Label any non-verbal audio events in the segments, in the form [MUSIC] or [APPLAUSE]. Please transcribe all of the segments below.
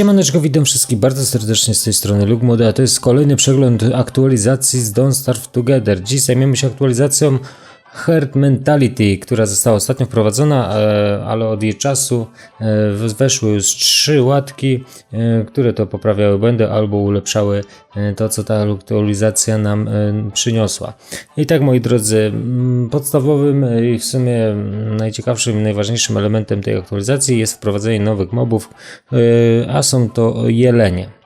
Siemaneczko, witam wszystkich bardzo serdecznie z tej strony Lugmode, a to jest kolejny przegląd aktualizacji z Don't Starve Together. Dziś zajmiemy się aktualizacją Herd Mentality, która została ostatnio wprowadzona, e, ale od jej czasu e, weszły już trzy łatki, e, które to poprawiały błędy albo ulepszały to, co ta aktualizacja nam przyniosła. I tak, moi drodzy, podstawowym i w sumie najciekawszym najważniejszym elementem tej aktualizacji jest wprowadzenie nowych mobów, a są to jelenie.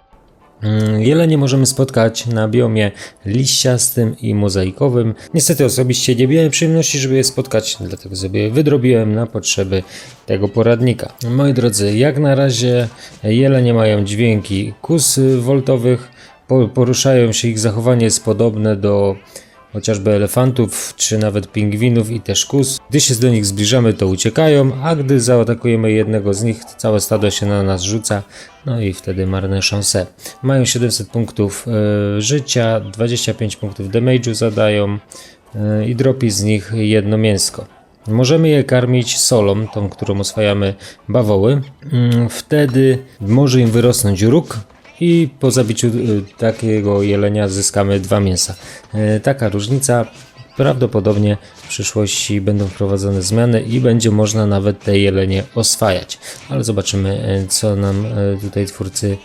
Mm, Jelenie możemy spotkać na biomie liściastym i mozaikowym. Niestety osobiście nie miałem przyjemności, żeby je spotkać, dlatego sobie wydrobiłem na potrzeby tego poradnika. Moi drodzy, jak na razie jelenie mają dźwięki kus woltowych, po- poruszają się, ich zachowanie jest podobne do chociażby elefantów czy nawet pingwinów i też kus. Gdy się do nich zbliżamy, to uciekają, a gdy zaatakujemy jednego z nich, całe stado się na nas rzuca, no i wtedy marne szanse. Mają 700 punktów e, życia, 25 punktów damage'u zadają e, i dropi z nich jedno mięsko. Możemy je karmić solą, tą, którą oswajamy bawoły. Mm, Wtedy może im wyrosnąć róg, i po zabiciu y, takiego jelenia zyskamy dwa mięsa. Y, Taka różnica. Prawdopodobnie w przyszłości będą wprowadzone zmiany i będzie można nawet te jelenie oswajać. Ale zobaczymy, y, co nam tutaj twórcy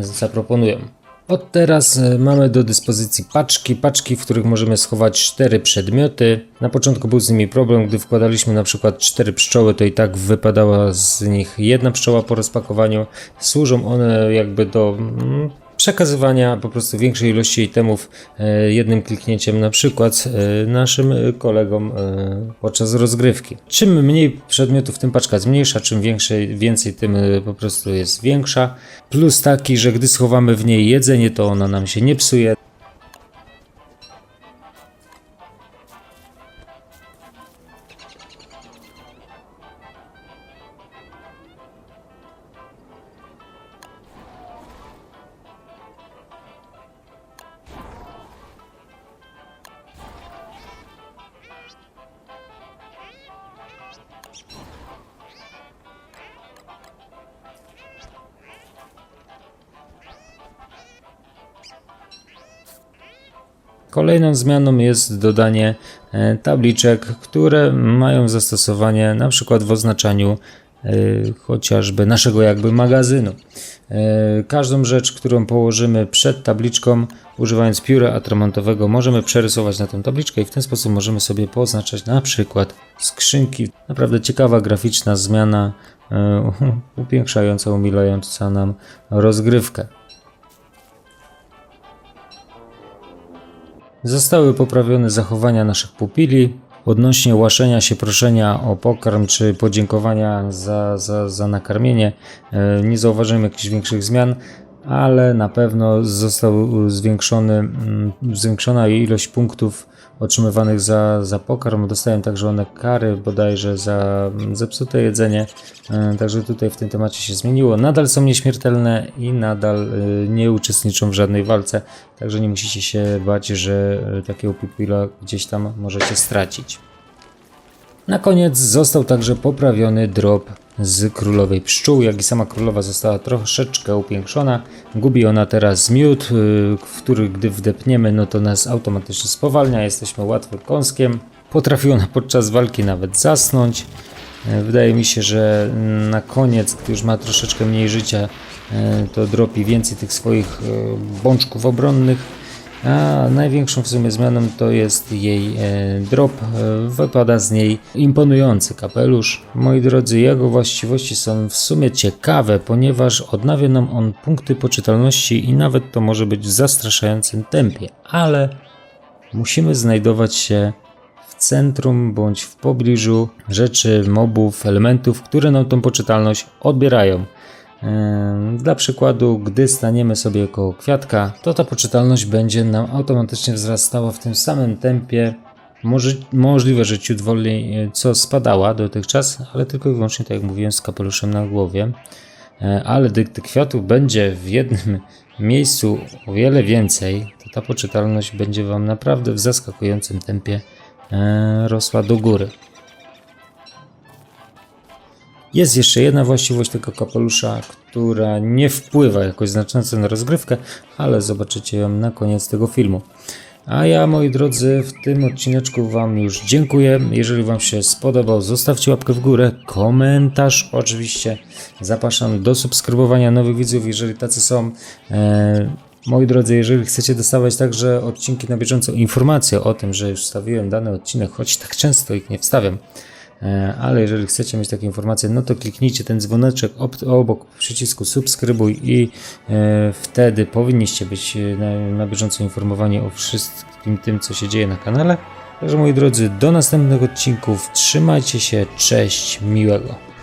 zaproponują. Od teraz y, mamy do dyspozycji paczki, paczki, w których możemy schować cztery przedmioty. Na początku był z nimi problem, gdy wkładaliśmy na przykład cztery pszczoły, to i tak wypadała z nich jedna pszczoła po rozpakowaniu. Służą one jakby do mm, przekazywania po prostu większej ilości itemów e, jednym kliknięciem na przykład e, naszym e, kolegom podczas rozgrywki. Czym mniej przedmiotów, tym paczka zmniejsza, czym większej, więcej, tym po prostu jest większa. Plus taki, że gdy schowamy w niej jedzenie, to ona nam się nie psuje. Kolejną zmianą jest dodanie e, tabliczek, które mają zastosowanie przykład w oznaczaniu e, chociażby naszego jakby magazynu. E, Każdą rzecz, którą położymy przed tabliczką, używając pióra atramontowego, możemy przerysować na tę tabliczkę i w ten sposób możemy sobie poznaczać na przykład skrzynki. Naprawdę ciekawa graficzna zmiana, [LAUGHS] upiększająca, umilająca nam rozgrywkę. Zostały poprawione zachowania naszych pupili. Odnośnie łaszenia się, proszenia o pokarm czy podziękowania za, za, za nakarmienie, e, nie zauważyłem jakichś większych zmian, ale na pewno został zwiększony, mm, zwiększona ilość punktów otrzymywanych za, za pokarm. Dostałem także one kary bodajże za zepsute jedzenie, e, także tutaj w tym temacie się zmieniło. Nadal są nieśmiertelne i nadal e, nie uczestniczą w żadnej walce, także nie musicie się bać, że e, takiego pupila gdzieś tam możecie stracić. Na koniec został także poprawiony drop z królowej pszczół, jak i sama królowa została troszeczkę upiększona. Gubi ona teraz miód, y, który gdy wdepniemy, no to nas automatycznie spowalnia, jesteśmy łatwym kąskiem. Potrafi ona podczas walki nawet zasnąć. E, Wydaje mi się, że na koniec, gdy już ma troszeczkę mniej życia, e, to dropi więcej tych swoich bączków obronnych. A największą w sumie zmianą to jest jej e, drop. E, wypada z niej imponujący kapelusz. Moi drodzy, jego właściwości są w sumie ciekawe, ponieważ odnawia nam on punkty poczytalności i nawet to może być w zastraszającym tempie, ale musimy znajdować się w centrum bądź w pobliżu rzeczy, mobów, elementów, które nam tą poczytalność odbierają. Dla przykładu, gdy staniemy sobie koło kwiatka, to ta poczytalność będzie nam automatycznie wzrastała w tym samym tempie. Może, możliwe, że ciut wolniej, e, co spadała dotychczas, ale tylko i wyłącznie, tak jak mówiłem, z kapeluszem na głowie. E, Ale gdy kwiatów będzie w jednym [LAUGHS] miejscu o wiele więcej, to ta poczytalność będzie Wam naprawdę w zaskakującym tempie e, rosła do góry. Jest jeszcze jedna właściwość tego kapelusza, która nie wpływa jakoś znacząco na rozgrywkę, ale zobaczycie ją na koniec tego filmu. A ja, moi drodzy, w tym odcineczku Wam już dziękuję. Jeżeli Wam się spodobał, zostawcie łapkę w górę, komentarz oczywiście. Zapraszam do subskrybowania nowych widzów, jeżeli tacy są. E, moi drodzy, jeżeli chcecie dostawać także odcinki na bieżąco, informacje o tym, że już wstawiłem dany odcinek, choć tak często ich nie wstawiam, ale jeżeli chcecie mieć takie informacje, no to kliknijcie ten dzwoneczek ob- obok przycisku subskrybuj i e, wtedy powinniście być e, na, na bieżąco informowani o wszystkim tym, co się dzieje na kanale. Także moi drodzy, do następnych odcinków. Trzymajcie się, cześć, miłego.